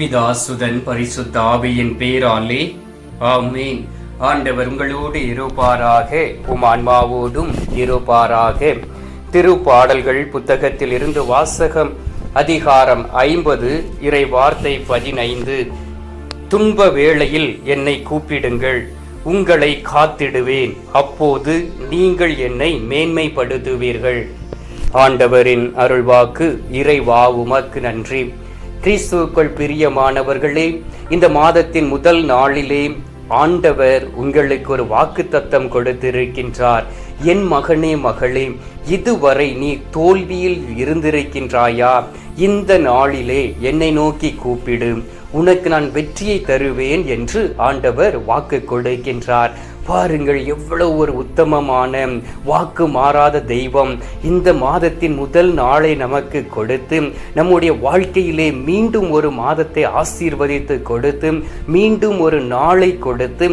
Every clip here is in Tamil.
பிதாசுதன் பரிசுத்த ஆவியின் பேராலே. ஆமீன். ஆண்டவர் உங்களோடு இருப்பாராக. உம் ஆன்மாவோடும் இருப்பாராக. திருப்பாடல்கள் புத்தகத்தில் இருந்து வாசகம் அதிகாரம் ஐம்பது இறை வார்த்தை பதினைந்து. துன்ப வேளையில் என்னை கூப்பிடுங்கள். உங்களை காத்திடுவேன். அப்போது நீங்கள் என்னை மேன்மைப்படுத்துவீர்கள். ஆண்டவரின் அருள்வாக்கு இறைவா உமக்கு நன்றி. கிறிஸ்துவுக்குள் பிரியமானவர்களே இந்த மாதத்தின் முதல் நாளிலே ஆண்டவர் உங்களுக்கு ஒரு வாக்கு தத்தம் கொடுத்திருக்கின்றார். என் மகனே மகளே இதுவரை நீ தோல்வியில் இருந்திருக்கின்றாயா? இந்த நாளிலே என்னை நோக்கி கூப்பிடு. உனக்கு நான் வெற்றியை தருவேன் என்று ஆண்டவர் வாக்கு கொடுக்கின்றார். பாருங்கள் எவ்வளவு ஒரு உத்தமமான வாக்கு மாறாத தெய்வம். இந்த மாதத்தின் முதல் நாளை நமக்கு கொடுத்து நம்முடைய வாழ்க்கையிலே மீண்டும் ஒரு மாதத்தை ஆசீர்வதித்து கொடுத்து மீண்டும் ஒரு நாளை கொடுத்து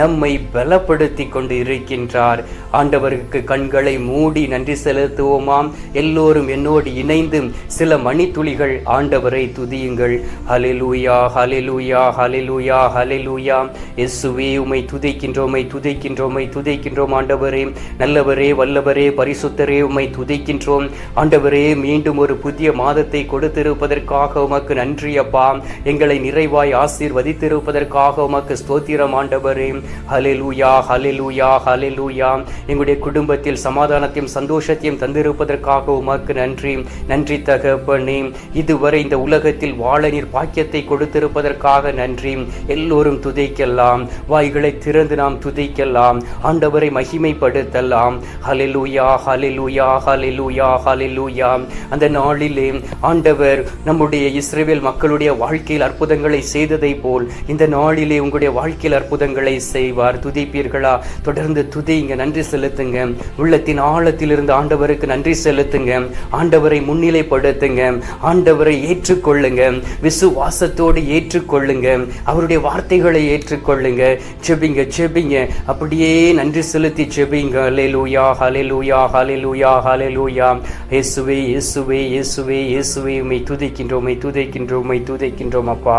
நம்மை பலப்படுத்தி கொண்டு இருக்கின்றார் ஆண்டவருக்கு கண்களை மூடி நன்றி செலுத்துவோமாம். எல்லோரும் என்னோடு இணைந்து சில மணித்துளிகள் ஆண்டவரை துதியுங்கள். ஹலிலூயா ஹலிலூயா ஹலிலூயா ஹலிலூயா இயேசுவே உமை துதிக்கின்றோமை துதைக்கின்றோம் உம்மை துதைக்கின்றோம் ஆண்டவரே. நல்லவரே வல்லவரே பரிசுத்தரே உம்மை துதைக்கின்றோம். ஆண்டவரே மீண்டும் ஒரு புதிய மாதத்தை கொடுத்திருப்பதற்காக உமக்கு நன்றி அப்பா. எங்களை நிறைவாய் ஆசீர்வதித்திருப்பதற்காக உமக்கு ஸ்தோத்திரம் ஆண்டவரே. ஹலெலூயா ஹலெலூயா ஹலெலூயா எங்களுடைய குடும்பத்தில் சமாதானத்தையும் சந்தோஷத்தையும் தந்திருப்பதற்காக உமக்கு நன்றி. நன்றி தகப்பனே. இதுவரை இந்த உலகத்தில் வாழ நீர் பாக்கியத்தை கொடுத்திருப்பதற்காக நன்றி. எல்லோரும் துதைக்கெல்லாம் வாய்களை திறந்து நாம் துதிக்கலாம் ஆண்டவரை மகிமைப்படுத்தலாம். ஹலிலூயா ஹலிலூயா ஹலிலூயா ஹலிலூயா அந்த நாளிலே ஆண்டவர் நம்முடைய இஸ்ரேல் மக்களுடைய வாழ்க்கையில் அற்புதங்களை செய்ததை போல் இந்த நாளிலே உங்களுடைய வாழ்க்கையில் அற்புதங்களை செய்வார். துதிப்பீர்களா? தொடர்ந்து துதிங்க நன்றி செலுத்துங்க. உள்ளத்தின் ஆழத்தில் இருந்து ஆண்டவருக்கு நன்றி செலுத்துங்க. ஆண்டவரை முன்னிலைப்படுத்துங்க. ஆண்டவரை ஏற்றுக்கொள்ளுங்க. விசுவாசத்தோடு ஏற்றுக்கொள்ளுங்க. அவருடைய வார்த்தைகளை ஏற்றுக்கொள்ளுங்க. செபிங்க செபிங்க அப்படியே நன்றி செலுத்தி செபிங்க ஹalleluya ஹalleluya ஹalleluya ஹalleluya. இயேசுவே இயேசுவே இயேசுவே இயேசுவே உம்மை துதைக்கின்றோம் உமை துதைக்கின்றோம் உம்மை துதைக்கின்றோம் அப்பா.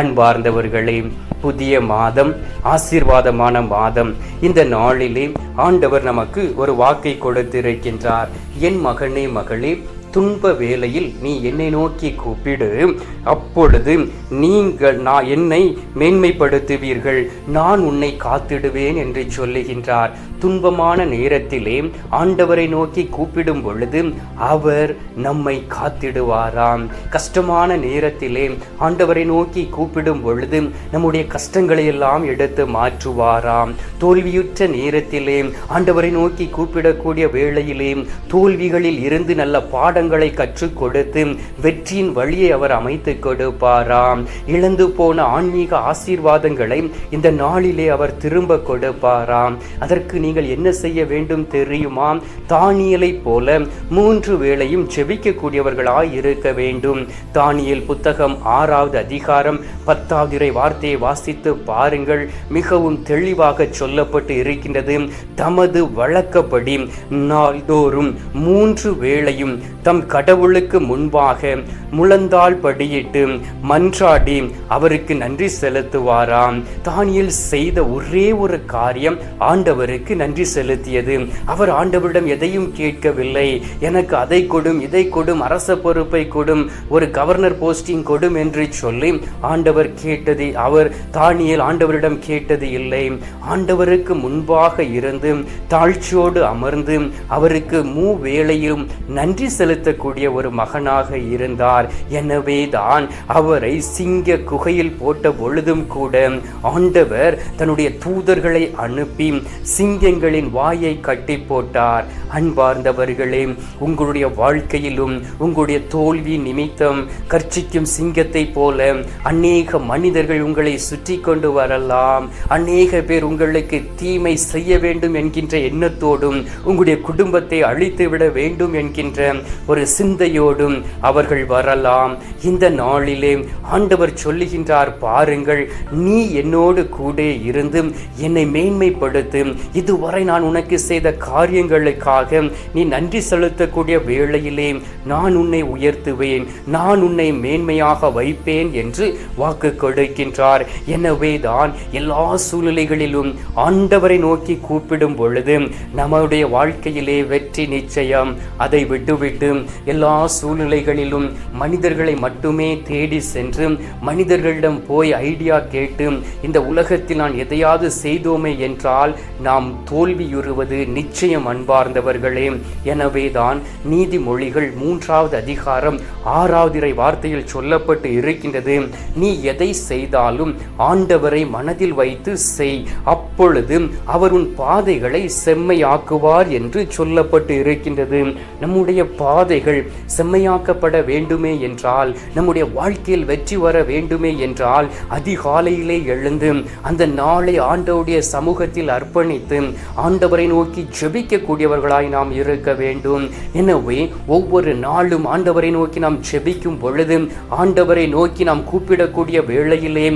அன்பார்ந்தவர்களே புதிய மாதம் ஆசீர்வாதமான மாதம். இந்த நாளிலே ஆண்டவர் நமக்கு ஒரு வாக்கை கொடுத்திருக்கின்றார். என் மகனே மகளே துன்ப வேளையில் நீ என்னை நோக்கி கூப்பிடு. அப்பொழுது நீங்கள் நான் என்னை மேன்மைப்படுத்துவீர்கள். நான் உன்னை காத்திடுவேன் என்று சொல்லுகின்றார். துன்பமான நேரத்திலே ஆண்டவரை நோக்கி கூப்பிடும் பொழுது அவர் நம்மை காத்திடுவாராம். கஷ்டமான நேரத்திலே ஆண்டவரை நோக்கி கூப்பிடும் பொழுது நம்முடைய கஷ்டங்களை எல்லாம் எடுத்து மாற்றுவாராம். தோல்வியுற்ற நேரத்திலே ஆண்டவரை நோக்கி கூப்பிடக்கூடிய வேளையிலே தோல்விகளில் இருந்து நல்ல பாட பாடங்களை கற்றுக் கொடுத்து வெற்றியின் வழியை அவர் அமைத்து கொடுப்பாராம். இழந்து போன ஆன்மீக ஆசீர்வாதங்களை இந்த நாளிலே அவர் திரும்ப கொடுப்பாராம். அதற்கு நீங்கள் என்ன செய்ய வேண்டும் தெரியுமா? தானியலை போல மூன்று வேளையும் செபிக்கக்கூடியவர்களாய் இருக்க வேண்டும். தானியல் புத்தகம் ஆறாவது அதிகாரம் பத்தாவது இறை வார்த்தையை வாசித்து பாருங்கள். மிகவும் தெளிவாக சொல்லப்பட்டு இருக்கின்றது. தமது வழக்கப்படி நாள்தோறும் மூன்று வேளையும் தம் கடவுளுக்கு முன்பாக முழந்தாள் படியிட்டு மன்றாடி அவருக்கு நன்றி செலுத்துவாராம். தானியல் செய்த ஒரே ஒரு காரியம் ஆண்டவருக்கு நன்றி செலுத்தியது. அவர் ஆண்டவரிடம் எதையும் கேட்கவில்லை. எனக்கு அதை கொடும் இதை கொடும் அரச பொறுப்பை கொடும் ஒரு கவர்னர் போஸ்டிங் கொடும் என்று சொல்லி ஆண்டவர் கேட்டது அவர் தானியல் ஆண்டவரிடம் கேட்டது இல்லை. ஆண்டவருக்கு முன்பாக இருந்து தாழ்ச்சியோடு அமர்ந்து அவருக்கு மூ வேளையிலும் நன்றி செலுத்தக்கூடிய ஒரு மகனாக இருந்தார். எனவே தான் அவரை சிங்க குகையில் போட்ட பொழுதும் கூட ஆண்டவர் தன்னுடைய தூதர்களை அனுப்பி சிங்கங்களின் வாயை கட்டி போட்டார். அன்பார்ந்தவர்களே உங்களுடைய வாழ்க்கையிலும் உங்களுடைய தோல்வி நிமித்தம் கர்ச்சிக்கும் சிங்கத்தை போல அநேக மனிதர்கள் உங்களை சுற்றி கொண்டு வரலாம். அநேக பேர் உங்களுக்கு உங்களுக்கு தீமை செய்ய வேண்டும் என்கின்ற எண்ணத்தோடும் உங்களுடைய குடும்பத்தை அழித்து விட வேண்டும் என்கின்ற ஒரு சிந்தையோடும் அவர்கள் வரலாம். இந்த நாளிலே ஆண்டவர் சொல்லுகின்றார் பாருங்கள் நீ என்னோடு கூட இருந்து என்னை மேன்மைப்படுத்தும் இதுவரை நான் உனக்கு செய்த காரியங்களுக்காக நீ நன்றி செலுத்தக்கூடிய வேளையிலே நான் உன்னை உயர்த்துவேன். நான் உன்னை மேன்மையாக வைப்பேன் என்று வாக்கு கொடுக்கின்றார். எனவே தான் எல்லா சூழ்நிலைகளிலும் ஆண்டவரை நோக்கி கூப்பிடும் பொழுது நம்முடைய வாழ்க்கையிலே வெற்றி நிச்சயம். அதை விட்டுவிட்டு எல்லா சூழ்நிலைகளிலும் மனிதர்களை மட்டுமே தேடி சென்று மனிதர்களிடம் போய் ஐடியா கேட்டு இந்த உலகத்தில் நான் எதையாவது செய்தோமே என்றால் நாம் தோல்வியுறுவது நிச்சயம் அன்பார்ந்தவர்களே. எனவே தான் நீதிமொழிகள் மூன்றாவது அதிகாரம் ஆறாவது இறை வார்த்தையில் சொல்லப்பட்டு இருக்கின்றது. நீ எதை செய்தாலும் ஆண்டவரை மனதில் வைத்து செய். அப்பொழுது அவர் உன் பாதைகளை செம்மையாக்குவார் என்று சொல்லப்பட்டு இருக்கின்றது. நம்முடைய பாதை பாதைகள் செம்மையாக்கப்பட வேண்டுமே என்றால் நம்முடைய வாழ்க்கையில் வெற்றி வர வேண்டுமே என்றால் அதிகாலையிலே எழுந்து அந்த நாளை ஆண்டவுடைய சமூகத்தில் அர்ப்பணித்து ஆண்டவரை நோக்கி ஜெபிக்கக்கூடியவர்களாய் நாம் இருக்க வேண்டும். எனவே ஒவ்வொரு நாளும் ஆண்டவரை நோக்கி நாம் ஜெபிக்கும் பொழுது ஆண்டவரை நோக்கி நாம் கூப்பிடக்கூடிய வேளையிலே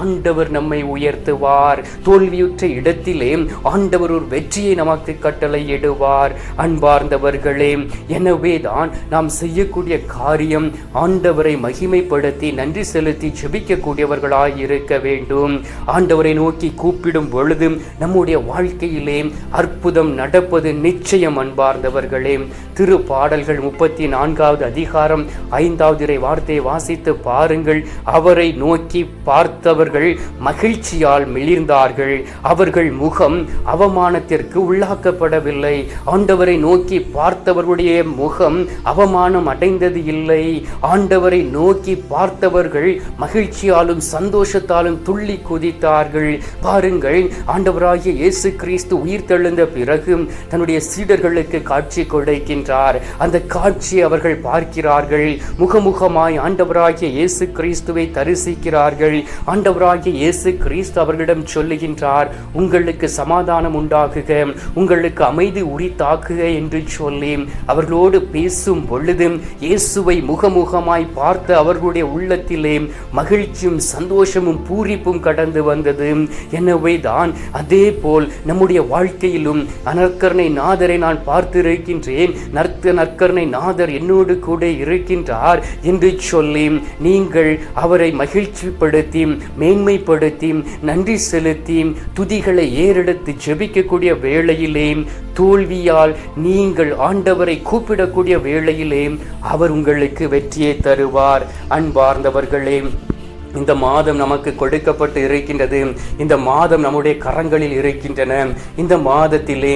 ஆண்டவர் நம்மை உயர்த்துவார். தோல்வியுற்ற இடத்திலே ஆண்டவர் ஒரு வெற்றியை நமக்கு கட்டளையிடுவார். அன்பார்ந்தவர்களே எனவே தான் நாம் செய்யக்கூடிய காரியம் ஆண்டவரை மகிமைப்படுத்தி நன்றி செலுத்தி ஜெபிக்கக்கூடியவர்களாய் இருக்க வேண்டும். ஆண்டவரை நோக்கி கூப்பிடும் பொழுது நம்முடைய வாழ்க்கையிலே அற்புதம் நடப்பது நிச்சயம் அன்பார்ந்தவர்களே. திரு பாடல்கள் முப்பத்தி நான்காவது அதிகாரம் ஐந்தாவது இறை வார்த்தையை வாசித்து பாருங்கள். அவரை நோக்கி பார்த்தவர்கள் மகிழ்ச்சியால் மிளிர்ந்தார்கள். அவர்கள் முகம் அவமானத்திற்கு உள்ளாக்கப்படவில்லை. ஆண்டவரை நோக்கி பார்த்தவர்களுடைய முகம் அவமானம் அடைந்தது இல்லை. ஆண்டவரை நோக்கி பார்த்தவர்கள் மகிழ்ச்சியாலும் சந்தோஷத்தாலும் துள்ளி குதித்தார்கள். பாருங்கள் ஆண்டவராகிய இயேசு கிறிஸ்து உயிர் தெழுந்த பிறகு தன்னுடைய சீடர்களுக்கு காட்சி கொடுக்கின்றார். அந்த காட்சி அவர்கள் பார்க்கிறார்கள். முகமுகமாய் ஆண்டவராகிய இயேசு கிறிஸ்துவை தரிசிக்கிறார்கள். ஆண்டவராகிய இயேசு கிறிஸ்து அவர்களிடம் சொல்லுகின்றார் உங்களுக்கு சமாதானம் உண்டாகுக உங்களுக்கு அமைதி உரித்தாக்குக என்று சொல்லி அவர்களோடு பேச பேசும் பொழுது இயேசுவை முகமுகமாய் பார்த்து அவர்களுடைய உள்ளத்திலே மகிழ்ச்சியும் சந்தோஷமும் பூரிப்பும் கடந்து வந்தது. எனவே தான் அதே போல் நம்முடைய வாழ்க்கையிலும் அனற்கரணை நாதரை நான் பார்த்திருக்கின்றேன். நற்க நற்கருணை நாதர் என்னோடு கூட இருக்கின்றார் என்று சொல்லி நீங்கள் அவரை மகிழ்ச்சிப்படுத்தி மேன்மைப்படுத்தி நன்றி செலுத்தி துதிகளை ஏறெடுத்து ஜெபிக்கக்கூடிய வேளையிலே தோல்வியால் நீங்கள் ஆண்டவரை கூப்பிடக்கூடிய வேளையிலே அவர் உங்களுக்கு வெற்றியை தருவார். அன்பார்ந்தவர்களே இந்த மாதம் நமக்கு கொடுக்கப்பட்டு இருக்கின்றது. இந்த மாதம் நம்முடைய கரங்களில் இருக்கின்றன. இந்த மாதத்திலே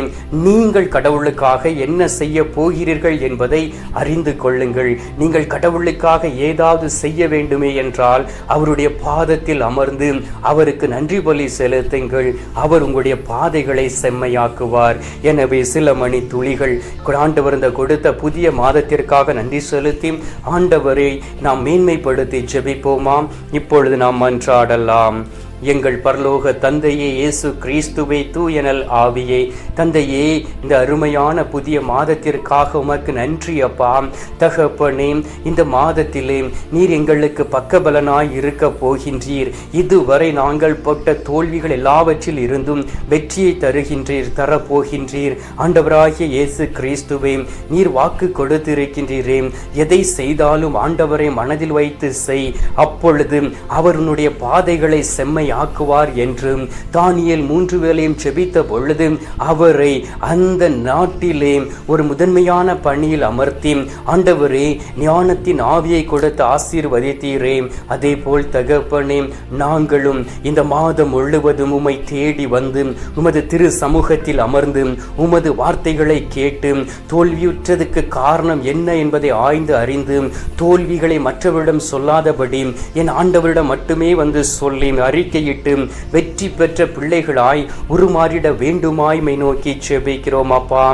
நீங்கள் கடவுளுக்காக என்ன செய்ய போகிறீர்கள் என்பதை அறிந்து கொள்ளுங்கள். நீங்கள் கடவுளுக்காக ஏதாவது செய்ய வேண்டுமே என்றால் அவருடைய பாதத்தில் அமர்ந்து அவருக்கு நன்றி பலி செலுத்துங்கள். அவர் உங்களுடைய பாதைகளை செம்மையாக்குவார். எனவே சில மணி துளிகள் ஆண்டவர் இந்த கொடுத்த புதிய மாதத்திற்காக நன்றி செலுத்தி ஆண்டவரை நாம் மேன்மைப்படுத்தி ஜெபிப்போமாம் இப்பொழுது நாம் மன்றாடலாம் எங்கள் பரலோக தந்தையே இயேசு கிறிஸ்துவே தூயனல் ஆவியே. தந்தையே இந்த அருமையான புதிய மாதத்திற்காக உமக்கு நன்றி அப்பா. தகப்பனே இந்த மாதத்திலே நீர் எங்களுக்கு பக்கபலனாய் இருக்க போகின்றீர். இதுவரை நாங்கள் பட்ட தோல்விகள் எல்லாவற்றில் இருந்தும் வெற்றியை தருகின்றீர் தரப்போகின்றீர். ஆண்டவராகிய இயேசு கிறிஸ்துவே நீர் வாக்கு கொடுத்திருக்கின்றீரே. எதை செய்தாலும் ஆண்டவரை மனதில் வைத்து செய். அப்பொழுது அவருடைய பாதைகளை செம்மை ஆக்குவார் என்றும் தானியல் மூன்று வேளையும் செபித்த பொழுது அவரை அந்த நாட்டிலே ஒரு முதன்மையான பணியில் அமர்த்தி ஆண்டவரே ஞானத்தின் ஆவியை கொடுத்து ஆசீர்வதித்தீரே. அதே போல் தகப்பனே நாங்களும் இந்த மாதம் முழுவதும் உம்மை தேடி வந்து உமது திரு சமூகத்தில் அமர்ந்து உமது வார்த்தைகளை கேட்டு தோல்வியுற்றதுக்கு காரணம் என்ன என்பதை ஆய்ந்து அறிந்து தோல்விகளை மற்றவரிடம் சொல்லாதபடி என் ஆண்டவரிடம் மட்டுமே வந்து சொல்லி அறிக்கையிட்டு வெற்றி பெற்ற பிள்ளைகளாய் உருமாறிட வேண்டுமாய்மை நோக்கி செபிக்கிறோம் அப்பா.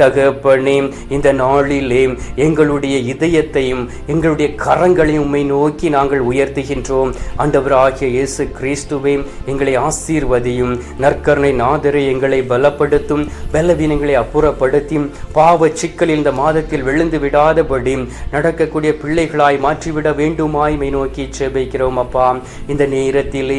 தகப்பனே இந்த நாளிலே எங்களுடைய இதயத்தையும் எங்களுடைய கரங்களையும் உண்மை நோக்கி நாங்கள் உயர்த்துகின்றோம். ஆண்டவராகிய இயேசு கிறிஸ்துவே எங்களை ஆசீர்வதியும் நற்கருணை நாதரை எங்களை பலப்படுத்தும் பலவீனங்களை அப்புறப்படுத்தி பாவ சிக்கலில் இந்த மாதத்தில் விழுந்து விடாதபடி நடக்கக்கூடிய பிள்ளைகளாய் மாற்றிவிட வேண்டுமாய்மை நோக்கி செபிக்கிறோம் அப்பா. இந்த நேரத்திலே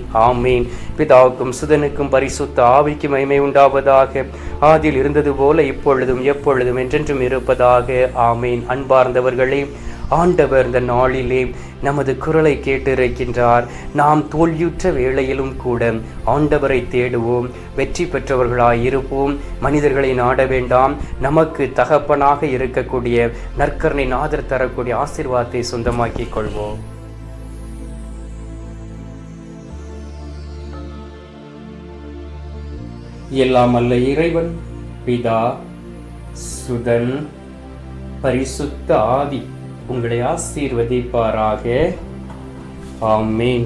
ஆமீன். பிதாவுக்கும் சுதனுக்கும் பரிசுத்த ஆவிக்கு மகிமை உண்டாவதாக. ஆதில் இருந்தது போல இப்பொழுதும் எப்பொழுதும் என்றென்றும் இருப்பதாக. ஆமீன். அன்பார்ந்தவர்களே ஆண்டவர் இந்த நாளிலே நமது குரலை கேட்டிருக்கின்றார். நாம் தோல்வியுற்ற வேளையிலும் கூட ஆண்டவரை தேடுவோம் வெற்றி பெற்றவர்களாய் இருப்போம் மனிதர்களை நாட வேண்டாம். நமக்கு தகப்பனாக இருக்கக்கூடிய நற்கரனை நாதர் தரக்கூடிய ஆசிர்வாதத்தை சொந்தமாக்கிக் கொள்வோம். எல்லாம் அல்ல இறைவன். பிதா சுதன் பரிசுத்த ஆதி உங்களை ஆசீர்வதிப்பாராக. ஆமேன்.